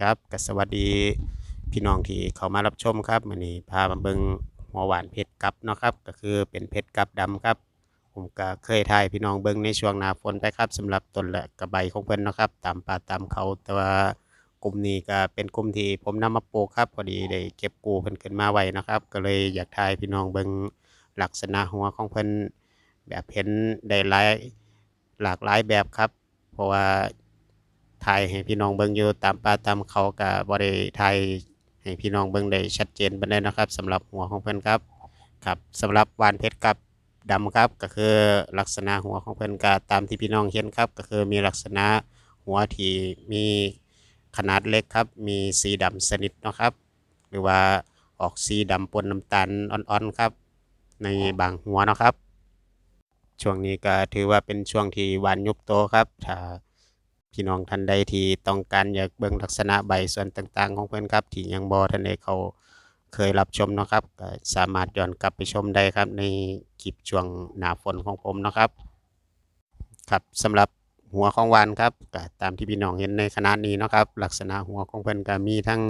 ครับก็สวัสดีพี่น้องที่เข้ามารับชมครับมื้อนี้พามาเบิงหัวหวานเพชรกับเนาะครับ ก็คือเป็นเพชรกับดำครับ ผมก็เคยถ่ายพี่น้องเบิงในช่วงหนาฝนไปครับสำหรับต้นและกระใบของเพิ่นเนาะครับ ตามป่าตามเขาแต่ว่ากลุ่มนี้ก็เป็นกลุ่มที่ผมนำมาปลูกครับ พอดีได้เก็บกู้เพิ่นขึ้นมาไว้นะครับ ก็เลยอยากถ่ายพี่น้องเบิงลักษณะหัวของเพิ่นแบบเห็นได้หลายหลากหลายแบบครับ เพราะว่า ถ่ายให้พี่น้องเบิ่งอยู่ตามป่าตามเขาก็บ่ได้ถ่ายให้พี่น้องเบิ่งได้ชัดเจนไปานใดนะครับสำหรับหัวของเพิ่นครับครับสำหรับวานเพชรกับดำครับ ก็คือลักษณะหัวของเพิ่นก็ตามที่พี่น้องเห็นครับ ก็คือมีลักษณะหัวที่มีขนาดเล็กครับ มีสีดำสนิทนะครับ หรือว่าออกสีดำปนน้ำตาลอ่อนๆครับ ในบางหัวนะครับ ช่วงนี้ก็ถือว่าเป็นช่วงที่วานยุบโตครับถ้า พี่น้องท่านใดที่ต้องการอยากเบิ่งลักษณะใบส่วนต่าง ๆ ของเพิ่นครับ ที่ยังบ่ทันได้เขาเคยรับชมนะครับก็สามารถย้อนกลับไปชมได้ครับ ในคลิปช่วงหนาฝนของผมนะครับ ครับสำหรับหัวของวานครับก็ตามที่พี่น้องเห็นในขณะนี้นะครับ ลักษณะหัวของเพิ่นก็มีทั้ง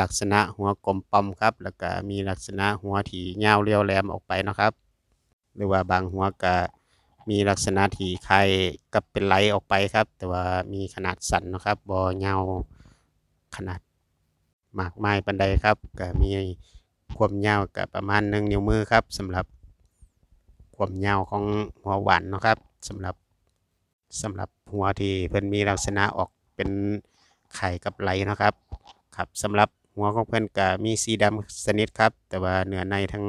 ลักษณะหัวกลมปอมครับ แล้วก็มีลักษณะหัวที่ยาวเรียวแหลมออกไปนะครับ หรือว่าบางหัวก็ มีลักษณะที่คล้ายกับเป็นไหลออกไปครับ แต่ว่ามีขนาดสั้นนะครับบ่ยาวขนาดมากไมายปานใดครับก็มีความยาวก็ประมาณ1นิ้วมือครับสำหรับความยาวของหัวหวานนะครับสำหรับสำหรับหัวที่เพิ่นมีลักษณะออกเป็นไข่กับไหลนะครับครับสำหรับหัวของเพิ่นก็มีสีดำสนิทครับ แต่ว่าเนื้อในทั้ง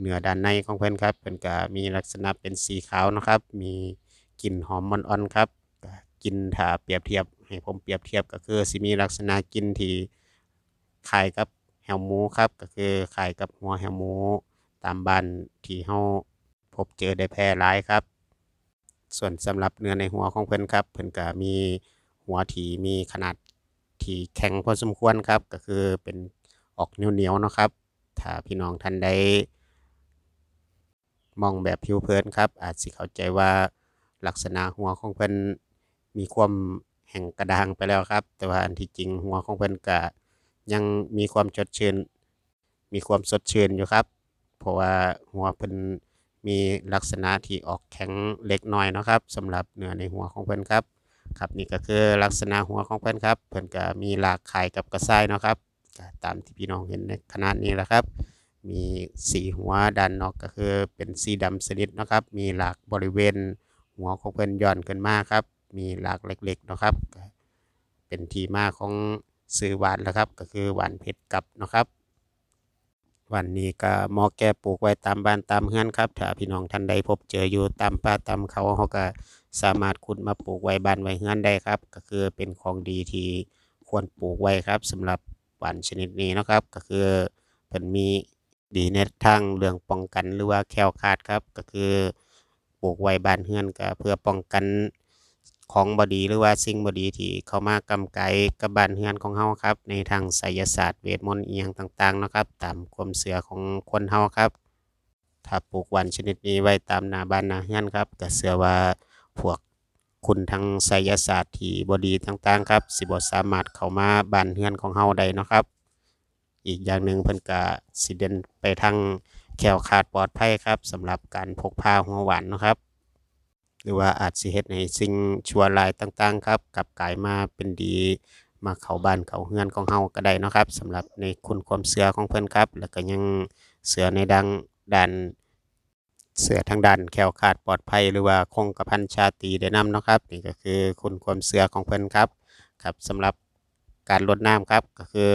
เนื้อด้านในของเพิ่นครับเพิ่นก็มีลักษณะเป็นสีขาวนะครับ มีกลิ่นหอมอ่อนๆครับกลิ่นถ้าเปรียบเทียบให้ผมเปรียบเทียบก็คือสิมีลักษณะกลิ่นที่คล้ายกับแหวหมูครับ ก็คือคล้ายกับหัวแหวหมูตามบ้านที่เฮาพบเจอได้แพร่หลายครับ ส่วนสำหรับเนื้อในหัวของเพิ่นครับ เพิ่นก็มีหัวที่มีขนาดที่แข็งพอสมควรครับ ก็คือเป็นออกเหนียวๆเนาะครับ ถ้าพี่น้องท่านใด มองแบบผิวเผินครับ อาจสิเข้าใจว่าลักษณะหัวของเพิ่นมีความแห้งกระด้างไปแล้วครับ แต่ว่าอันที่จริงหัวของเพิ่นก็ยังมีความสดชื่น มีความสดชื่นอยู่ครับ เพราะว่าหัวเพิ่นมีลักษณะที่ออกแข็งเล็กน้อยนะครับสำหรับเนื้อในหัวของเพิ่นครับ ครับนี่ก็คือลักษณะหัวของเพิ่นครับ เพิ่นก็มีหลากคล้ายกับกระต่ายเนะครับตามที่พี่น้องเห็นในขณะนี้แหละครับ มีสีหัวด้านนอกก็คือเป็นสีดำสนิทนะครับ มีหลากบริเวณหัวของเพิ่นย้อนขึ้นมาครับ มีหลากเล็กๆเนาะครับ เป็นที่มาของชื่อหวานแล้วครับ ก็คือหวานเพชรกับเนาะครับวันนี้ก็หมาะแก่ปลูกไว้ตามบ้านตามเรือนครับ ถ้าพี่น้องท่านใดพบเจออยู่ตามป่าตามเขาเขาก็สามารถขุดมาปลูกไว้บ้านไว้เรือนได้ครับ ก็คือเป็นของดีที่ควรปลูกไว้ครับสำหรับหวานชนิดนี้นะครับ ก็คือเพิ่นมี ดีในทางเรื่องป้องกันหรือว่าแคล้วคลาดครับ ก็คือปลูกไว้บ้านเรือนก็เพื่อป้องกันของบ่ดีหรือว่าสิ่งบ่ดีที่เข้ามากำไกกับบ้านเรือนของเฮาครับ ในทางไสยศาสตร์เวทมนต์เอิหยังต่างๆนะครับ ตามความเชื่อของคนเฮาครับ ถ้าปลูกวานชนิดนี้ไว้ตามหน้าบ้านหน้าเรือนครับก็เชื่อว่าพวกคุณทางไสยศาสตร์ที่บ่ดีต่างๆ ครับ สิบสามารถเข้ามาบ้านเรือนของเฮาได้นะครับ อีกอย่างหนึ่งเพิ่นก็สิเด่นไปทางแคล้วคลาดปลอดภัยครับสำหรับการพกพาหัวหวานนะครับ หรือว่าอาจสิเฮ็ดให้สิ่งชั่วร้ายต่างๆครับกลับกลายมาเป็นดีมาเข้าบ้านเข้าเรือนของเฮาก็ได้นะครับสำหรับในคุณความเชื่อของเพิ่นครับ แล้วก็ยังเชื่อในดังด้านเชื่อทางด้านแคล้วคลาดปลอดภัย หรือว่าคงกระพันชาตรีได้นำเนะครับนี่ก็คือคุณความเชื่อของเพิ่นครับครับสำหรับการรดน้ำครับก็คือ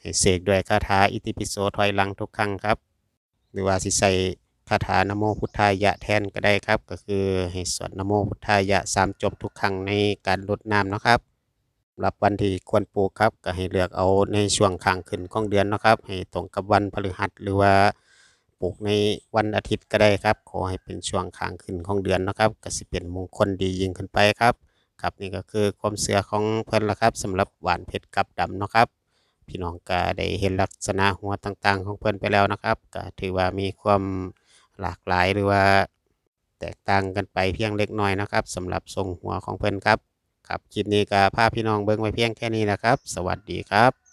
ให้เสกด้วยคาถาอิติปิโสถอยหลังทุกครั้งครับ หรือว่าสิใส่คาถานโมพุทธายะแทนก็ได้ครับ ก็คือให้สวดนโมพุทธายะสามจบทุกครั้งในการรดน้ำนะครับสำหรับวันที่ควรปลูกครับ ก็ให้เลือกเอาในช่วงข้างขึ้นของเดือนนะครับ ให้ตรงกับวันพฤหัสหรือว่าปลูกในวันอาทิตย์ก็ได้ครับ ขอให้เป็นช่วงข้างขึ้นของเดือนนะครับก็สิเป็นมงคลดียิ่งขึ้นไปครับครับนี่ก็คือความเชื่อของเพิ่นละครับสำหรับหวานเพชรกับดำนะครับ พี่น้องก็ได้เห็นลักษณะหัวต่างๆ ของเพิ่นไปแล้วนะครับก็ถือว่ามีความหลากหลายหรือว่าแตกต่างกันไปเพียงเล็กน้อยนะครับสำหรับทรงหัวของเพิ่นครับครับคลิปนี้ก็พาพี่น้องเบิ้งไว้เพียงแค่นี้นะครับ สวัสดีครับ